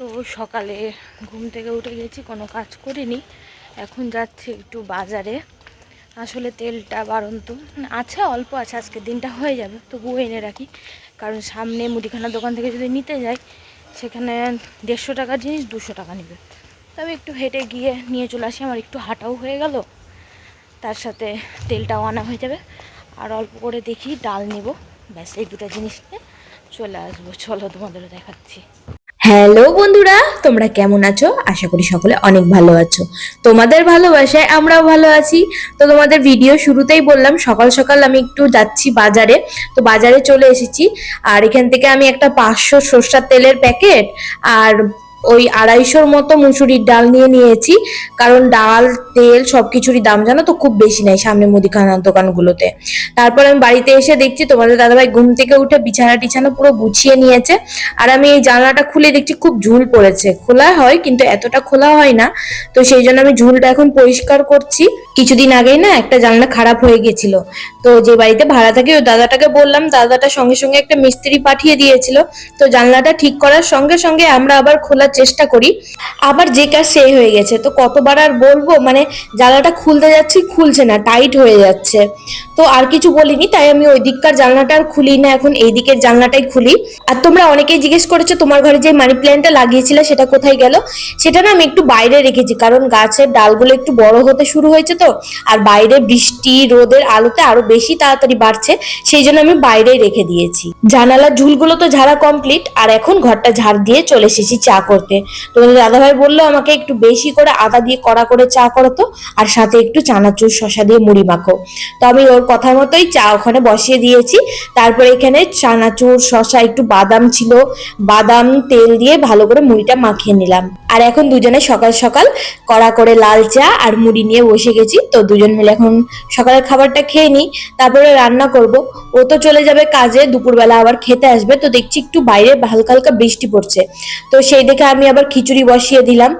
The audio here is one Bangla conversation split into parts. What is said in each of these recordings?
তো সকালে ঘুম থেকে উঠে গেছি, কোনো কাজ করিনি। এখন যাচ্ছি একটু বাজারে। আসলে তেলটা বাড়ন্ত। আছে, অল্প আছে, আজকে দিনটা হয়ে যাবে, তবুও এনে রাখি। কারণ সামনে মুদিখানার দোকান থেকে যদি নিতে যাই, সেখানে দেড়শো টাকার জিনিস, দুশো টাকা নেবে। তবে একটু হেঁটে গিয়ে নিয়ে চলে আসি, আমার একটু হাঁটাও হয়ে গেল। তার সাথে তেলটাও আনা হয়ে যাবে। আর অল্প করে দেখি, ডাল নেব। ব্যাস, এই দুটো জিনিস নিয়ে চলে আসব। চলো তোমাদেরও দেখাচ্ছি। হ্যালো বন্ধুরা, তোমরা কেমন আছো? আশা করি সকলে অনেক ভালো আছো। তোমাদের ভালোবাসায় আমরাও ভালো আছি। তো তোমাদের ভিডিও শুরুতেই বললাম, সকাল সকাল আমি একটু যাচ্ছি বাজারে। তো বাজারে চলে এসেছি। আর এখান থেকে আমি একটা পাঁচশো সর্ষার তেলের প্যাকেট আর ওই আড়াইশোর মতো মুসুরির ডাল নিয়ে নিয়েছি। কারণ ডাল, তেল সব কিছুরই দাম জানো তো? খুব বেশি নেই সামনে মুদিখানার দোকানগুলোতে। তারপর আমি বাড়িতে এসে দেখছি তোমাদের দাদাভাই ঘুম থেকে উঠে বিছানা টিছানা পুরো গুছিয়ে নিয়েছে। আর আমি এই জানলাটা খুলে দেখছি খুব ঝুল পড়েছে। খোলা হয় কিন্তু এতটা খোলা হয় না। তো সেই জন্য আমি ঝুলটা এখন পরিষ্কার করছি। কিছুদিন আগেই না একটা জানলা খারাপ হয়ে গেছিল। তো যে বাড়িতে ভাড়া থাকে, ওই দাদাটাকে বললাম, দাদাটা সঙ্গে সঙ্গে একটা মিস্ত্রি পাঠিয়ে দিয়েছিল। তো জানলাটা ঠিক করার সঙ্গে সঙ্গে আমরা আবার খোলার চেষ্টা করি। আবার যে কাজ সেই হয়ে গেছে। তো কতবার আর বলব মানে জানলাটা খুলতে যাচ্ছি, খুলছে না টাইট হয়ে যাচ্ছে। তো আর কিছু বলিনি, তাই আমি ওই দিককার জানলাটা আর খুলি না, এখন এই দিকের জানলাটাই খুলি। আর তোমরা অনেকেই জিজ্ঞেস করেছ, তোমার ঘরে যে মানি প্ল্যান্টটা লাগিয়েছিলে, সেটা কোথায় গেল? সেটা না আমি একটু বাইরে রেখেছি, কারণ গাছের ডালগুলো একটু বড় হতে শুরু হয়েছে তো, আর বাইরে বৃষ্টি, রোদের আলোতে আরও বেশি তাড়াতাড়ি বাড়ছে, সেই জন্য আমি বাইরেই রেখে দিয়েছি। জানালার ঝুলগুলো তো ঝাড়া কমপ্লিট আর এখন ঘরটা ঝাড় দিয়ে চলে এসেছি চা তোমাদের দাদাভাই বলল, আমাকে একটু বেশি করে আদা দিয়ে কড়া করে চা করো তো, আর সাথে একটু চানাচুর শশা দিয়ে মুড়ি মাখো। তো আমি ওর কথা মতোই চা ওখানে বসিয়ে দিয়েছি। তারপর এখানে চানাচুর শশা একটু বাদাম ছিল, বাদাম তেল দিয়ে ভালো করে মুড়িটা মাখিয়ে নিলাম। আর এখন দুজনে সকাল সকাল কড়া করে লাল চা আর মুড়ি নিয়ে বসে গেছি। তো দুজন মিলে এখন সকালের খাবারটা খেয়ে নিই, তারপরে রান্না করব। ও তো চলে যাবে কাজে, দুপুরবেলা আবার খেতে আসবে। তো দেখছি একটু বাইরে হালকা হালকা বৃষ্টি পড়ছে। তো সেই দেখে আমি আবার খিচুড়ি বসিয়ে দিলাম।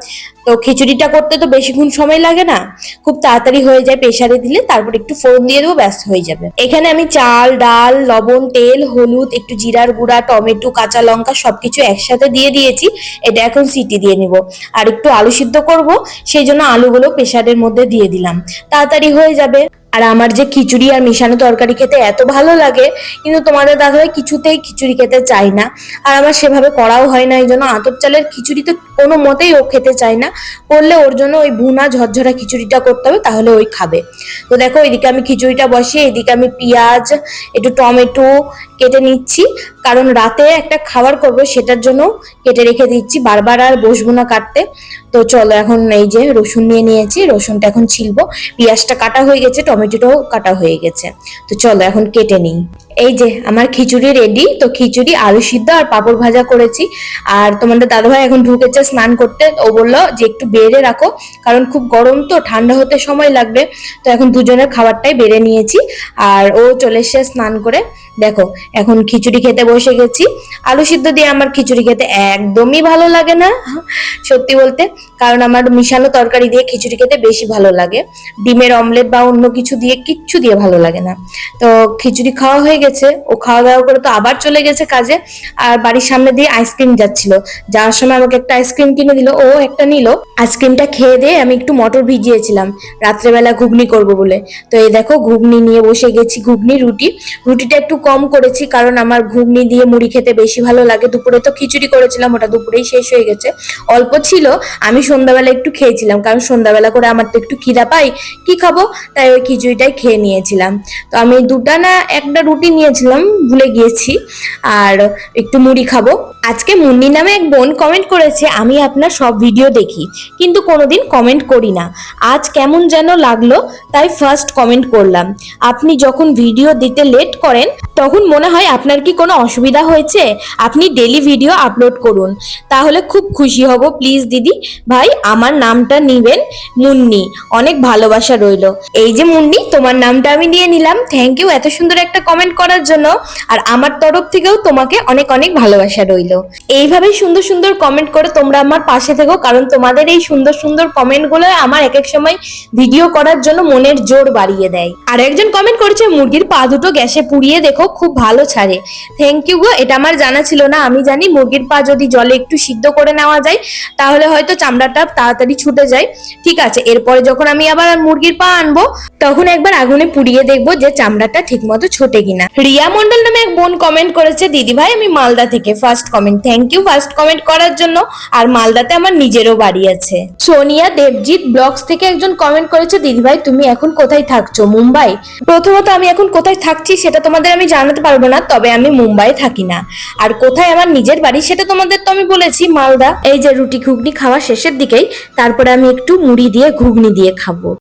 তো খিচুড়িটা করতে তো বেশিক্ষণ সময় লাগে না। খুব তাড়াতাড়ি হয়ে যায় প্রেশারে দিলে, তারপর একটু ফোড়ন দিয়ে দেবো ব্যস্ত হয়ে যাবে। এখানে আমি চাল, ডাল, লবণ, তেল, হলুদ, একটু জিরার গুঁড়া, টমেটো, কাঁচা লঙ্কা সবকিছু একসাথে দিয়ে দিয়েছি। এটা এখন সিটি দিয়ে নিব। আর একটু আলু সিদ্ধ করব, সেই জন্য আলুগুলো প্রেশারের মধ্যে দিয়ে দিলাম। তাড়াতাড়ি হয়ে যাবে। আর আমার যে খিচুড়ি আর মিশানো তরকারি খেতে এত ভালো লাগে, কিন্তু তোমাদের দাদাভাই কিছুতেই খিচুড়ি খেতে চায় না। আর আমার সেভাবে করাও হয় না এই জন্য আতপ চালের খিচুড়ি তো কোনো মতেই ও খেতে চায় না। করলে ওর জন্য ওই ভুনা ঝরঝরা খিচুড়িটা করতে হবে, তাহলে ওই খাবে। তো দেখো, এদিকে আমি খিচুড়িটা বসিয়ে, এদিকে আমি পেঁয়াজ, একটু টমেটো কেটে নিচ্ছি। কারণ রাতে একটা খাবার করব, সেটার জন্য কেটে রেখে দিচ্ছি। বারবার আর বসবো না কাটতে। তো চলো এখন এই যে রসুন নিয়ে নিয়েছি, রসুনটা এখন ছিলবো। পেঁয়াজটা কাটা হয়ে গেছে, টমেটোটাও কাটা হয়ে গেছে। তো চলো এখন কেটে নিই। এই যে, আমার খিচুড়ি রেডি তো খিচুড়ি, আলু সিদ্ধ আর পাঁপড় ভাজা করেছি। আর তোমাদের দাদাভাই এখন ঢুকেছে স্নান করতে, ও বলল যে একটু বেড়ে রাখো, কারণ খুব গরম তো, ঠান্ডা হতে সময় লাগবে। তো এখন দুজনের খাবারটাই বেড়ে নিয়েছি, আর ও চলে এসে স্নান করে। দেখো, এখন খিচুড়ি খেতে বসে গেছি। আলু সিদ্ধ দিয়ে আমার খিচুড়ি খেতে একদমই ভালো লাগে না, সত্যি বলতে। কারণ আমার মিশানো তরকারি দিয়ে খিচুড়ি খেতে বেশি ভালো লাগে। ডিমের অমলেট বা অন্য কিছু দিয়ে কিচ্ছু দিয়ে ভালো লাগে না। তো খিচুড়ি খাওয়া হয়ে গেছে, ও খাওয়া দাওয়া করে তো আবার চলে গেছে কাজে। আর বাড়ির সামনে দিয়ে আইসক্রিম যাচ্ছিল। যাওয়ার সময় আমাকে একটা আইসক্রিম কিনে দিল, ও একটা নিল। আইসক্রিমটা খেয়ে দিয়ে আমি একটু মটর ভিজিয়েছিলাম। রাত্রেবেলা ঘুগনি করব বলে। তো এই দেখো, ঘুগনি নিয়ে বসে গেছি, ঘুগনি, রুটি। রুটিটা একটু কম করেছি কারণ আমার ঘুগনি দিয়ে মুড়ি খেতে বেশি ভালো লাগে। দুপুরে তো খিচুড়ি করেছিলাম, ওটা দুপুরেই শেষ হয়ে গেছে। অল্প ছিল, আমি সন্ধ্যাবেলা একটু খেয়েছিলাম, কারণ সন্ধ্যাবেলা করে আমার তো একটু খিদা পাই কি খাব? তাই ওই খিচুড়িটাই খেয়ে নিয়েছিলাম। তো আমি দুটা না একটা রুটি নিয়েছিলাম, ভুলে গিয়েছি, আর একটু মুড়ি খাব। আজকে মুন্নি নামে এক বোন কমেন্ট করেছে, আমি আপনার সব ভিডিও দেখি, কিন্তু কোনোদিন কমেন্ট করি না। আজ কেমন যেন লাগল, তাই ফার্স্ট কমেন্ট করলাম। আপনি যখন ভিডিও দিতে লেট করেন তখন মনে হয় আপনার কি কোনো অসুবিধা হয়েছে? আপনি ডেলি ভিডিও আপলোড করুন। তাহলে খুব খুশি হব। প্লিজ দিদি, ভাই, আমার নামটা নিবেন মুন্নি। অনেক ভালোবাসা রইল। এই যে মুন্নি, তোমার নামটা আমি নিয়ে নিলাম। থ্যাংক ইউ এত সুন্দর একটা কমেন্ট করার জন্য। আর আমার তরফ থেকেও তোমাকে অনেক অনেক ভালোবাসা রইল। এইভাবেই সুন্দর সুন্দর কমেন্ট করে তোমরা আমার পাশে থেকো। কারণ তোমাদের এই সুন্দর সুন্দর কমেন্টগুলো আমার এক এক সময় ভিডিও করার জন্য মনের জোর বাড়িয়ে দেয়। আর একজন কমেন্ট করেছে, মুরগির পা দুটো গ্যাসে পুড়িয়ে দেখো খুব ভালো ছাড়ে। থ্যাংক ইউ গো, এটা আমার জানা ছিল না। আমি জানি মুরগির পা যদি জলে একটু সিদ্ধ করে নেওয়া যায়, তাহলে হয়তো চামড়াটা তাড়াতাড়ি ছুটে যায়। ঠিক আছে, এরপরে যখন আমি আবার মুরগির পা আনব, তখন একবার আগুনে পুড়িয়ে দেখব যে চামড়াটা ঠিক মতো ছোটে কিনা। রিয়া মন্ডল নামে এক বোন কমেন্ট করেছে, দিদি ভাই, আমি মালদা থেকে first comment thank you first comment করার জন্য। আর মালদাতে আমার নিজেরও বাড়ি আছে। সোনিয়া দেবজিৎ ব্লগস থেকে একজন কমেন্ট করেছে, দিদি ভাই, তুমি এখন কোথায় থাকছো? মুম্বাই? প্রথমত আমি এখন কোথায় থাকছি, সেটা তোমাদের আমি জানাতে পারব না, তবে আমি মুম্বাই থাকি না। আর কোথায় আমার নিজের বাড়ি সেটা তোমাদের তো আমি বলেছি, মালদা। এই যে রুটি ঘুগনি খাওয়া শেষের দিকেই, তারপরে আমি একটু মুড়ি দিয়ে, ঘুগনি দিয়ে খাব।